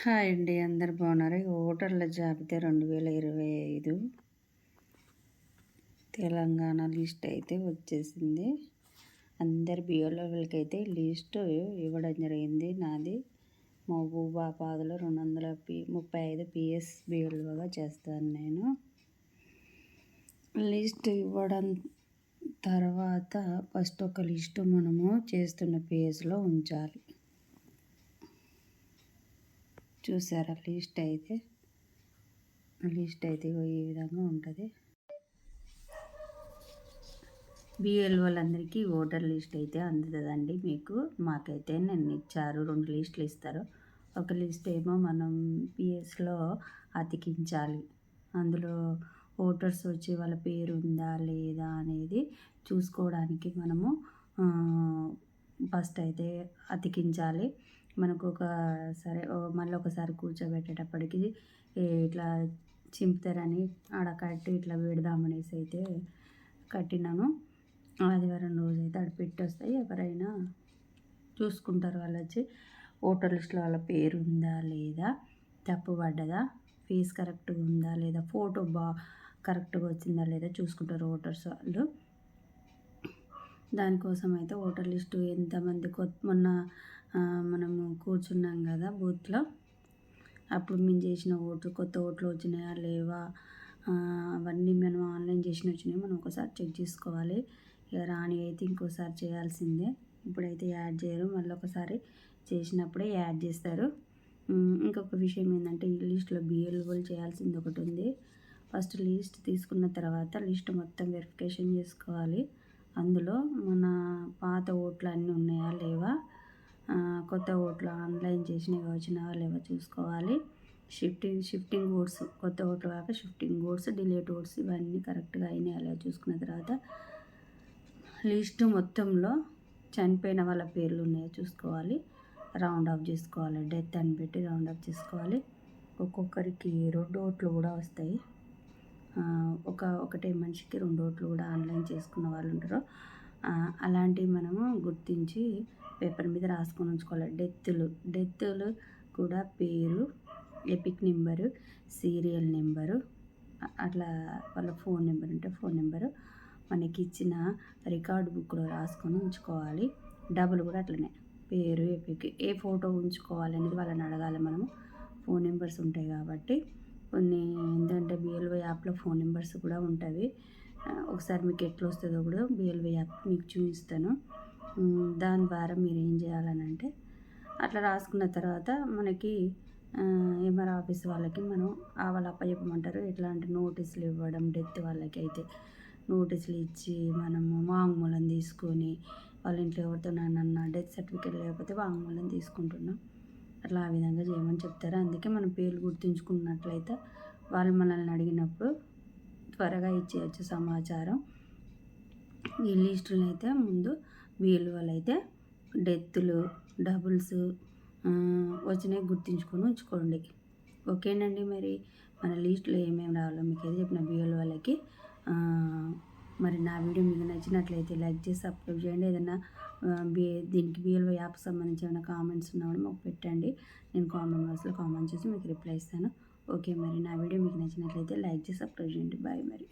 Hi అండి అందరు బాగున్నారు? ఓటర్ల జాబితా రెండు వేల ఇరవై ఐదు తెలంగాణ లిస్ట్ అయితే వచ్చేసింది. అందరి బియోలకి అయితే లిస్ట్ ఇవ్వడం జరిగింది. నాది మహబూబాబాద్లో రెండు వందల పి ముప్పై ఐదు పిఎస్ బియోలుగా చేస్తాను నేను. లిస్ట్ ఇవ్వడం తర్వాత ఫస్ట్ ఒక లిస్టు మనము చేస్తున్న పేజ్లో ఉంచాలి. చూసారా? లిస్ట్ అయితే లిస్ట్ అయితే ఈ విధంగా ఉంటుంది. బిఎల్ వాళ్ళందరికీ ఓటర్ లిస్ట్ అయితే అందుతుందండి మీకు. మాకైతే నేను ఇచ్చారు రెండు లిస్టులు ఇస్తారు. ఒక లిస్ట్ ఏమో మనం పిఎస్లో అతికించాలి. అందులో ఓటర్స్ వచ్చి వాళ్ళ పేరు ఉందా లేదా అనేది చూసుకోవడానికి మనము ఫస్ట్ అయితే అతికించాలి. మనకు ఒక సరే మళ్ళీ ఒకసారి కూర్చోబెట్టేటప్పటికి ఇట్లా చింపుతారని ఆడ కట్టి ఇట్లా పెడదామనేసి అయితే కట్టినాను. ఆదివారం రోజు అయితే ఆడ పెట్టొస్తాయి. ఎవరైనా చూసుకుంటారు వాళ్ళు వచ్చి ఓటర్ లిస్ట్లో వాళ్ళ పేరు ఉందా లేదా తప్పు పడ్డదా ఫీజ్ కరెక్ట్గా ఉందా లేదా ఫోటో బా కరెక్ట్గా వచ్చిందా లేదా చూసుకుంటారు ఓటర్స్ వాళ్ళు. దానికోసం అయితే ఓటర్ లిస్టు ఎంతమంది కొత్త మొన్న మనము కూర్చున్నాం కదా బూత్లో. అప్పుడు మేము చేసిన ఓట్లు కొత్త ఓట్లు వచ్చినాయా లేవా అవన్నీ మనం ఆన్లైన్ చేసిన వచ్చినాయి. మనం ఒకసారి చెక్ చేసుకోవాలి. ఇక రాని అయితే ఇంకోసారి చేయాల్సిందే. ఇప్పుడైతే యాడ్ చేయరు. మళ్ళీ ఒకసారి చేసినప్పుడే యాడ్ చేస్తారు. ఇంకొక విషయం ఏంటంటే ఈ లిస్ట్లో బిఎల్ఓలు చేయాల్సింది ఒకటి ఉంది. ఫస్ట్ లిస్ట్ తీసుకున్న తర్వాత లిస్ట్ మొత్తం వెరిఫికేషన్ చేసుకోవాలి. అందులో మన పాత ఓట్లు అన్నీ ఉన్నాయా లేవా? కొత్త ఓట్లు ఆన్లైన్ చేసినవి వచ్చినావా లేవా చూసుకోవాలి. షిఫ్టింగ్ షిఫ్టింగ్ ఓట్స్ కొత్త ఓట్లు కాక షిఫ్టింగ్ ఓట్స్ డిలేట్ ఓట్స్ ఇవన్నీ కరెక్ట్గా అయినాయి అలా చూసుకున్న తర్వాత? లిస్టు మొత్తంలో చనిపోయిన వాళ్ళ పేర్లు ఉన్నాయో చూసుకోవాలి. రౌండ్ ఆఫ్ చేసుకోవాలి. డెత్ అని పెట్టి రౌండ్ ఆఫ్ చేసుకోవాలి. ఒక్కొక్కరికి రెండు ఓట్లు కూడా వస్తాయి. ఒక ఒకటే మనిషికి రెండు ఓట్లు కూడా ఆన్లైన్ చేసుకున్న వాళ్ళు ఉంటారు. అలాంటివి మనము గుర్తించి పేపర్ మీద రాసుకొని ఉంచుకోవాలి. డెత్తులు డెత్తులు కూడా పేరు ఎపిక్ నెంబరు సీరియల్ నెంబరు అట్లా వాళ్ళ ఫోన్ నెంబర్ ఉంటే ఫోన్ నెంబరు మనకి ఇచ్చిన రికార్డ్ బుక్లో రాసుకొని ఉంచుకోవాలి. డబుల్ కూడా అట్లనే పేరు ఎపిక్ ఏ ఫోటో ఉంచుకోవాలి అనేది వాళ్ళని అడగాలి మనము. ఫోన్ నెంబర్స్ ఉంటాయి కాబట్టి కొన్ని ఏంటంటే బిఎల్ఓ యాప్లో ఫోన్ నెంబర్స్ కూడా ఉంటాయి ఒకసారి మీకు ఎట్లా వస్తుందో కూడా బిఎల్ఓ యాప్ మీకు చూపిస్తాను. దాని ద్వారా మీరు ఏం చేయాలని అంటే అట్లా రాసుకున్న తర్వాత మనకి ఎంఆర్ ఆఫీస్ వాళ్ళకి మనం వాళ్ళ అప్పచెప్పమంటారు అంటే నోటీసులు ఇవ్వడం డెత్ వాళ్ళకి అయితే నోటీసులు ఇచ్చి మనము వాంగ్మూలం తీసుకొని వాళ్ళ ఇంట్లో ఎవరితో నన్న డెత్ సర్టిఫికేట్ లేకపోతే వాంగ్మూలం తీసుకుంటున్నాం. అట్లా ఆ విధంగా చేయమని చెప్తారు. అందుకే మనం పేర్లు గుర్తుంచుకున్నట్లయితే వాళ్ళు మనల్ని అడిగినప్పుడు త్వరగా ఇచ్చేయచ్చు సమాచారం. ఈ లిస్టులు అయితే ముందు విలువలు అయితే డెత్తులు డబుల్స్ వచ్చినాయి గుర్తించుకొని ఉంచుకోండి. ఓకేనండి మరి? మన లిస్టులో ఏమేమి రావాలో మీకు ఏది చెప్పిన బిఎల్ వాళ్ళకి మరి నా వీడియో మీకు నచ్చినట్లయితే లైక్ చేసి సబ్స్క్రైబ్ చేయండి. ఏదైనా బి దీనికి బిఎల్ఓ యాప్ సంబంధించి ఏమైనా కామెంట్స్ ఉన్నప్పుడు మాకు పెట్టండి. నేను కామెంట్ బాక్స్లో కామెంట్ చేసి మీకు రిప్లై ఇస్తాను. ఓకే మరి నా వీడియో మీకు నచ్చినట్లయితే లైక్ చేసి సబ్స్క్రైబ్ చేయండి. బాయ్ మరి.